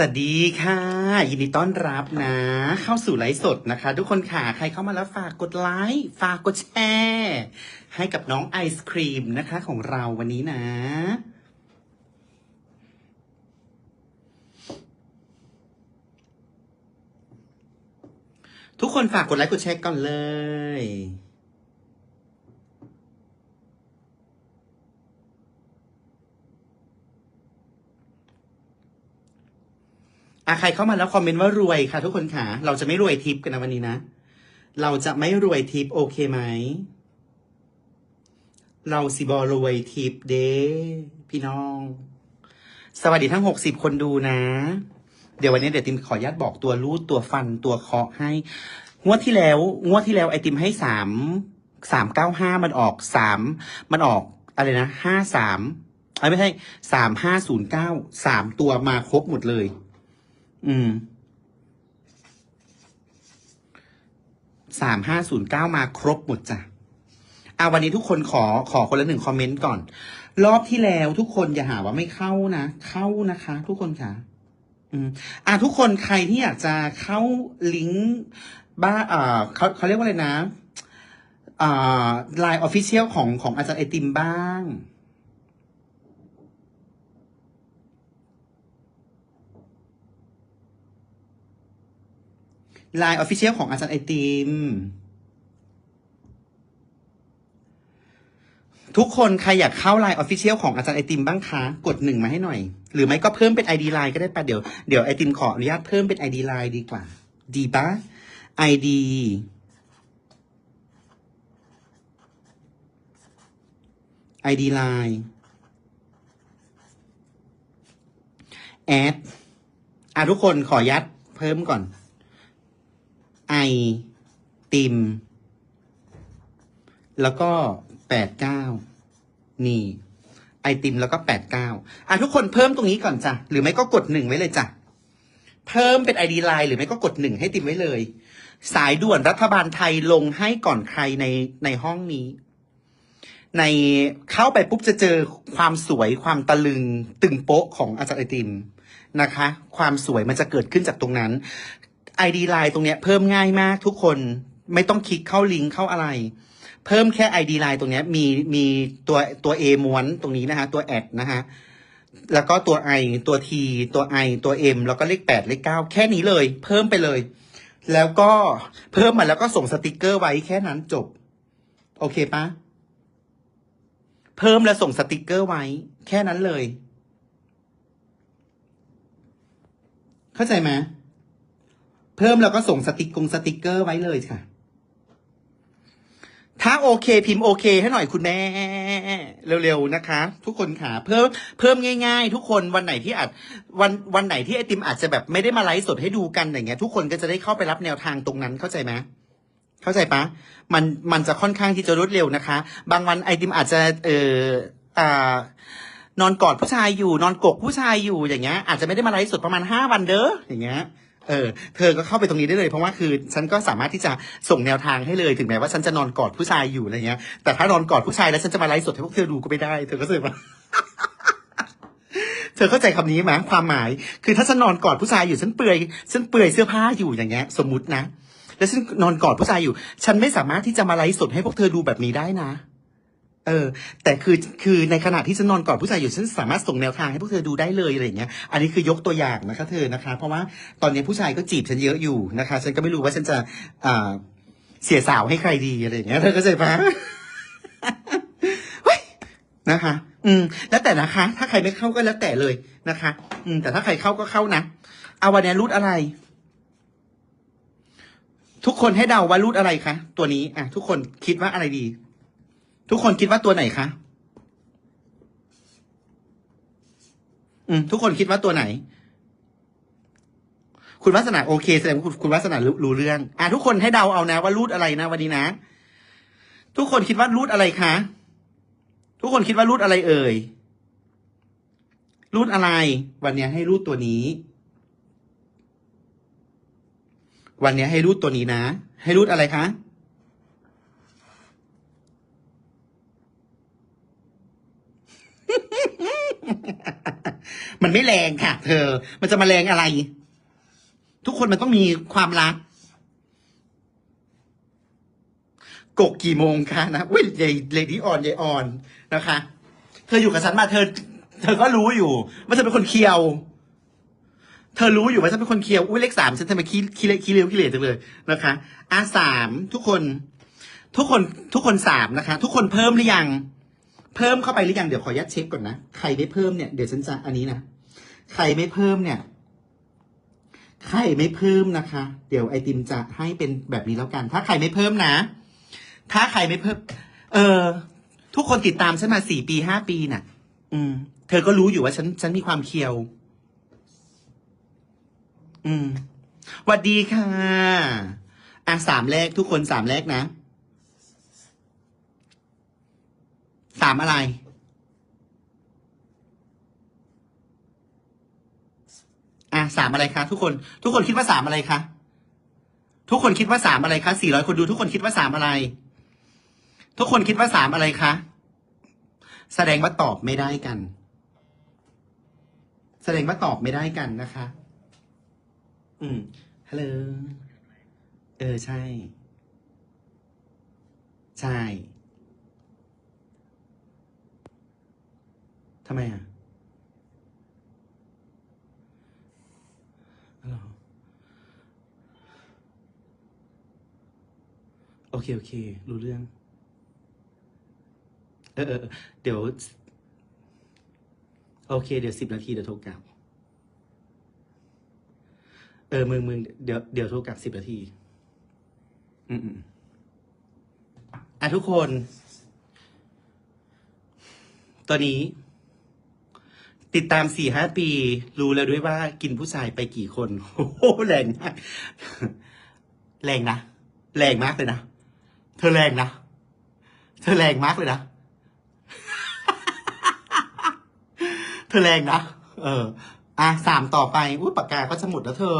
สวัสดีค่ะ ยินดีต้อนรับนะ เข้าสู่ไลฟ์สดนะคะ ทุกคนค่ะ ใครเข้ามาแล้วฝากกดไลค์ฝากกดแชร์ ให้กับน้องไอศครีมนะคะ ของเราวันนี้นะทุกคนฝากกดไลค์กดแชร์ก่อนเลย อะใครเข้ามาแล้วคอมเมนต์ว่ารวยค่ะ ทุกคนค่ะ เราจะไม่รวยทิปกันนะวันนี้นะ เราจะไม่รวยทิปโอเคไหม เราสิบอรวยทิปเด้พี่น้อง สวัสดีทั้งหกสิบคนดูนะ เดี๋ยววันนี้เดี๋ยวติมขออนุญาตบอกตัวรูดตัวฟันตัวเคาะให้ งวดที่แล้ว งวดที่แล้วไอติมให้สามสามเก้าห้ามันออกสามมันออกอะไรนะห้าสามไม่ใช่สามห้าศูนย์เก้าสามตัวมาครบหมดเลย อืมสามห้าศูนย์เก้ามาครบหมดจ้ะอะวันนี้ทุกคนขอขอคนละหนึ่งคอมเมนต์ก่อน รอบที่แล้วทุกคนอย่าหาว่าไม่เข้านะ เข้านะคะ ทุกคนค่ะ อืมอะทุกคนใครที่อยากจะเข้าลิงก์บ้าเอ่อเขาเขาเรียกว่าอะไรนะอ่าไลน์ออฟฟิเชียลของของอาจารย์ไอติมบ้าง ไลน์ออฟฟิเชียลของอาจารย์ไอติม ทุกคนใครอยากเข้าไลน์ออฟฟิเชียลของอาจารย์ไอติมบ้างคะ กดหนึ่งมาให้หน่อย หรือไม่ก็เพิ่มเป็น ID ไลน์ก็ได้ปะเดี๋ยวเดี๋ยวไอติมขออนุญาตเพิ่มเป็น ID ไลน์ดีกว่า ดีปะ ID ID ไลน์แอดอะทุกคนขอยัดเพิ่มก่อน ไอติม แล้วก็แปดเก้านี่ ไอติมแล้วก็แปดเก้าอะทุกคนเพิ่มตรงนี้ก่อนจ้ะ หรือไม่ก็กดหนึ่งไว้เลยจ้ะ เพิ่มเป็นไอดีไลน์หรือไม่ก็กดหนึ่งให้ติมไว้เลย สายด่วนรัฐบาลไทยลงให้ก่อนใครในในห้องนี้ ในเข้าไปปุ๊บจะเจอความสวยความตะลึงตึงโป๊ะของอาจารย์ไอติมนะคะ ความสวยมันจะเกิดขึ้นจากตรงนั้น ID ไลน์ตรงเนี้ยเพิ่มง่ายมากทุกคนไม่ต้องคลิกเข้าลิงก์เข้าอะไร เพิ่มแค่ ID ไลน์ตรงเนี้ยมีมีตัวตัว A ม้วนตรงนี้นะคะตัวแอดนะคะแล้วก็ตัว I ตัว T ตัว I ตัว M แล้วก็เลขแปดเลขเก้าแค่นี้เลย เพิ่มไปเลย แล้วก็เพิ่มมาแล้วก็ส่งสติกเกอร์ไว้แค่นั้นจบ โอเคปะเพิ่มแล้วส่งสติกเกอร์ไว้ แค่นั้นเลย เข้าใจไหม เพิ่มแล้วก็ส่งสติกกงสติกเกอร์ไว้เลยค่ะ ถ้าโอเคพิมพ์โอเคให้หน่อยคุณแม่ เร็วๆนะคะ ทุกคนค่ะ เพิ่มเพิ่มง่าย ๆ ทุกคนวันไหนที่อาจวันวันไหนที่ไอติมอาจจะแบบไม่ได้มาไลฟ์สดให้ดูกันอย่างเงี้ย ทุกคนก็จะได้เข้าไปรับแนวทางตรงนั้นเข้าใจไหมเข้าใจปะมันมันจะค่อนข้างที่จะรวดเร็วนะคะ บางวันไอติมอาจจะเอ่ออ่านอนกอดผู้ชายอยู่ นอนกกผู้ชายอยู่อย่างเงี้ยอาจจะไม่ได้มาไลฟ์สดประมาณห้าวันเด้ออย่างเงี้ย เออ เธอก็เข้าไปตรงนี้ได้เลย เพราะว่าคือฉันก็สามารถที่จะส่งแนวทางให้เลย ถึงแม้ว่าฉันจะนอนกอดผู้ชายอยู่อะไรเงี้ย แต่ถ้านอนกอดผู้ชายแล้วฉันจะมาไลฟ์สดให้พวกเธอดูก็ไม่ได้ เธอก็เลยมาเธอเข้าใจคำนี้ไหมความหมาย คือถ้าฉันนอนกอดผู้ชายอยู่ฉันเปลือยฉันเปลือยเสื้อผ้าอยู่อย่างเงี้ย สมมุตินะ แล้วฉันนอนกอดผู้ชายอยู่ ฉันไม่สามารถที่จะมาไลฟ์สดให้พวกเธอดูแบบนี้ได้นะ เออ แต่คือคือในขณะที่ฉันนอนกอดผู้ชายอยู่ฉันสามารถส่งแนวทางให้พวกเธอดูได้เลยอะไรอย่างเงี้ยอันนี้คือยกตัวอย่างนะคะเธอนะคะ เพราะว่าตอนนี้ผู้ชายก็จีบฉันเยอะอยู่นะคะ ฉันก็ไม่รู้ว่าฉันจะอ่าเสียสาวให้ใครดีอะไรอย่างเงี้ยเธอเข้าใจปะนะคะ อืม แล้วแต่นะคะ ถ้าใครไม่เข้าก็แล้วแต่เลยนะคะ อืม แต่ถ้าใครเข้าก็เข้านะเอาวันนี้รูดอะไร ทุกคนให้เดาว่ารูดอะไรคะตัวนี้ อะ ทุกคนคิดว่าอะไรดี ทุกคนคิดว่าตัวไหนคะ อืม ทุกคนคิดว่าตัวไหน คุณวัฒนาโอเคแสดงว่าคุณคุณวัฒนารู้รู้เรื่อง อะทุกคนให้เดาเอานะ ว่ารูดอะไรนะวันนี้นะ ทุกคนคิดว่ารูดอะไรคะ ทุกคนคิดว่ารูดอะไรเอ่ย รูดอะไร วันนี้ให้รูดตัวนี้ วันนี้ให้รูดตัวนี้นะ ให้รูดอะไรคะ มันไม่แรงค่ะ เธอ มันจะมาแรงอะไร ทุกคนมันต้องมีความรัก กกกี่โมงคะนะอุ้ยยายเลดี้ออนยายออนนะคะ เธออยู่กับฉันมาเธอ เธอก็รู้อยู่ว่าฉันเป็นคนเคียว เธอรู้อยู่ว่าฉันเป็นคนเคียวอุ้ยเลขสามฉันทำไมขี้ขี้เละขี้เร็วขี้เหร่จังเลยนะคะอ่าสามทุกคน ทุกคนทุกคนสามนะคะ ทุกคนเพิ่มหรือยัง เพิ่มเข้าไปหรือยัง เดี๋ยวขออนุญาตเช็คก่อนนะ ใครไม่เพิ่มเนี่ยเดี๋ยวฉันจะอันนี้นะ ใครไม่เพิ่มเนี่ย ใครไม่เพิ่มนะคะ เดี๋ยวไอติมจะให้เป็นแบบนี้แล้วกัน ถ้าใครไม่เพิ่มนะ ถ้าใครไม่เพิ่ม เออ ทุกคนติดตามฉันมาสี่ปีห้าปีน่ะ อืม เธอก็รู้อยู่ว่าฉันฉันมีความเคียว อืมหวัดดีค่ะ อะสามแรกทุกคนสามแรกนะ สามอะไร อะสามอะไรคะทุกคน ทุกคนคิดว่าสามอะไรคะทุกคนคิดว่าสามอะไรคะสี่ร้อยคนดูทุกคนคิดว่าสามอะไร ทุกคนคิดว่าสามอะไรคะแสดงว่าตอบไม่ได้กัน แสดงว่าตอบไม่ได้กันนะคะ อืมฮัลโหลเออใช่ ใช่ ทำไมอะโอเค โอเค รู้เรื่องเออเออเออเดี๋ยว โอเค เดี๋ยวสิบนาที เดี๋ยวโทรกลับ เออ มึงมึงเดี๋ยวเดี๋ยวโทรกลับสิบนาที อืมอืมอะทุกคน ตอนนี้ ติดตามสี่ห้าปี รู้แล้วด้วยว่ากินผู้ชายไปกี่คน โอ้โหแรงมากแรงนะแรงมากเลยนะ เธอแรงนะ เธอแรงมากเลยนะ เธอแรงนะ เออ อะสามต่อไปอุ้ยปากกาก็จะหมดแล้วเธอ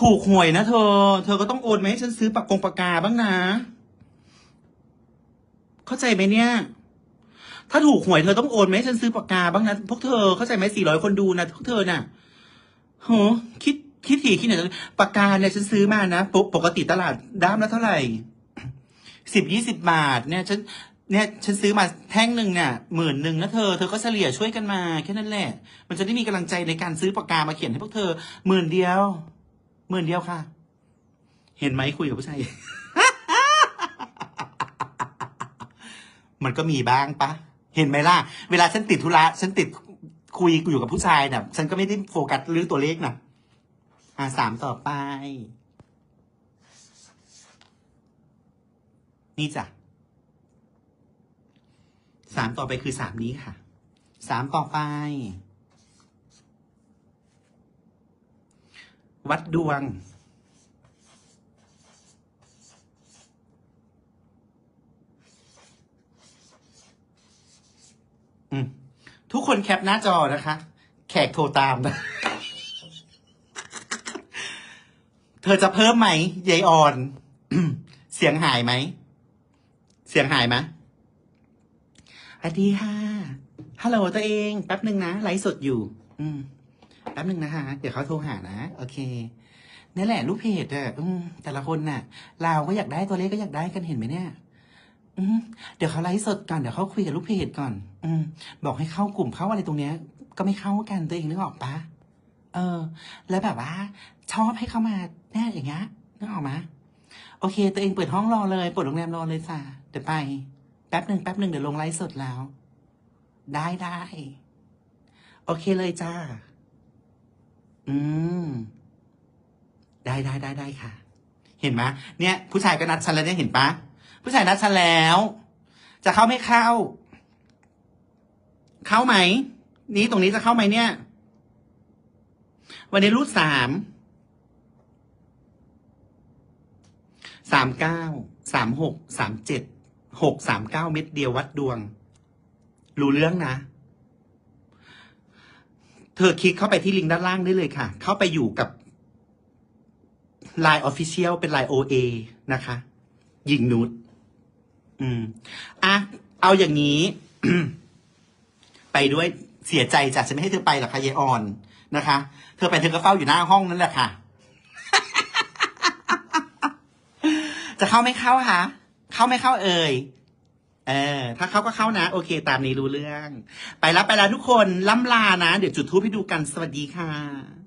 ถูกหวยนะเธอ เธอก็ต้องโอนมาให้ฉันซื้อปากกงปากกาบ้างนะ เข้าใจไหมเนี่ย ถ้าถูกหวยเธอต้องโอนมาให้ฉันซื้อปากกาบ้างนะพวกเธอเข้าใจไหมสี่ร้อยคนดูนะพวกเธอน่ะโหคิดคิดถี่คิดหน่อยปากกาเนี่ยฉันซื้อมานะปกปกติตลาดด้ามละเท่าไหร่สิบยี่สิบบาท เนี่ยฉันเนี่ยฉันซื้อมาแท่งหนึ่งเนี่ยหมื่นหนึ่งนะเธอเธอก็เฉลี่ยช่วยกันมาแค่นั้นแหละ มันจะได้มีกำลังใจในการซื้อปากกามาเขียนให้พวกเธอหมื่นเดียวหมื่นเดียวค่ะ เห็นไหมคุยกับผู้ชายมันก็มีบ้างปะ เห็นไหมล่ะ เวลาฉันติดธุระฉันติดคุยอยู่กับผู้ชายเนี่ยฉันก็ไม่ได้โฟกัสเรื่องตัวเลขนะอ่าสามต่อไป นี่จ้ะสามต่อไปคือสามนี้ค่ะสามต่อไป วัดดวง อืม ทุกคนแคปหน้าจอนะคะ แขกโทรตาม เธอจะเพิ่มไหมยายออน เสียงหายไหม เสียงหายไหมสวัสดีค่ะ ฮัลโหลตัวเอง แป๊บหนึ่งนะ ไลฟ์สดอยู่ อืม แป๊บหนึ่งนะคะ เดี๋ยวเขาโทรหานะ โอเคนี่แหละ ลูกเพจอะแต่ละคนน่ะ เราก็อยากได้ตัวเลขก็อยากได้กันเห็นไหมเนี่ย อืมเดี๋ยวเขาไลฟ์สดก่อนเดี๋ยวเขาคุยกับลูกเพจก่อน อืมบอกให้เข้ากลุ่มเข้าอะไรตรงเนี้ย ก็ไม่เข้ากันตัวเองนึกออกปะเออ แล้วแบบว่า ชอบให้เข้ามาแน่อย่างเงี้ยนึกออกมะโอเค ตัวเองเปิดห้องรอเลยเปิดโรงแรมรอเลยจ้ะเดี๋ยวไป แป๊บหนึ่งแป๊บหนึ่งเดี๋ยวลงไลฟ์สดแล้ว ได้ได้โอเคเลยจ้า อืม ได้ได้ได้ได้ค่ะ เห็นไหมเนี่ย ผู้ชายก็นัดฉันแล้วเนี่ยเห็นปะ ผู้ชายนัดฉันแล้ว จะเข้าไม่เข้า เข้าไหม นี้ตรงนี้จะเข้าไหมเนี่ย วันนี้รูดสามสามเก้าสามหกสามเจ็ดหกสามเก้าเม็ดเดียววัดดวง รู้เรื่องนะ เธอคลิกเข้าไปที่ลิงก์ด้านล่างได้เลยค่ะ เข้าไปอยู่กับ Line Official เป็น Line OA นะคะ ยิงนูด อืมอะเอาอย่างนี้ ไปด้วยเสียใจจ้ะฉันไม่ให้เธอไปหรอกค่ะยายออนนะคะ เธอไปเธอก็เฝ้าอยู่หน้าห้องนั่นแหละค่ะ จะเข้าไม่เข้าคะเข้าไม่เข้าเอ่ยเออ ถ้าเข้าก็เข้านะ โอเค ตามนี้รู้เรื่อง ไปแล้วไปแล้วทุกคนล่ำลานะ เดี๋ยวจุดทูปให้ดูกันสวัสดีค่ะ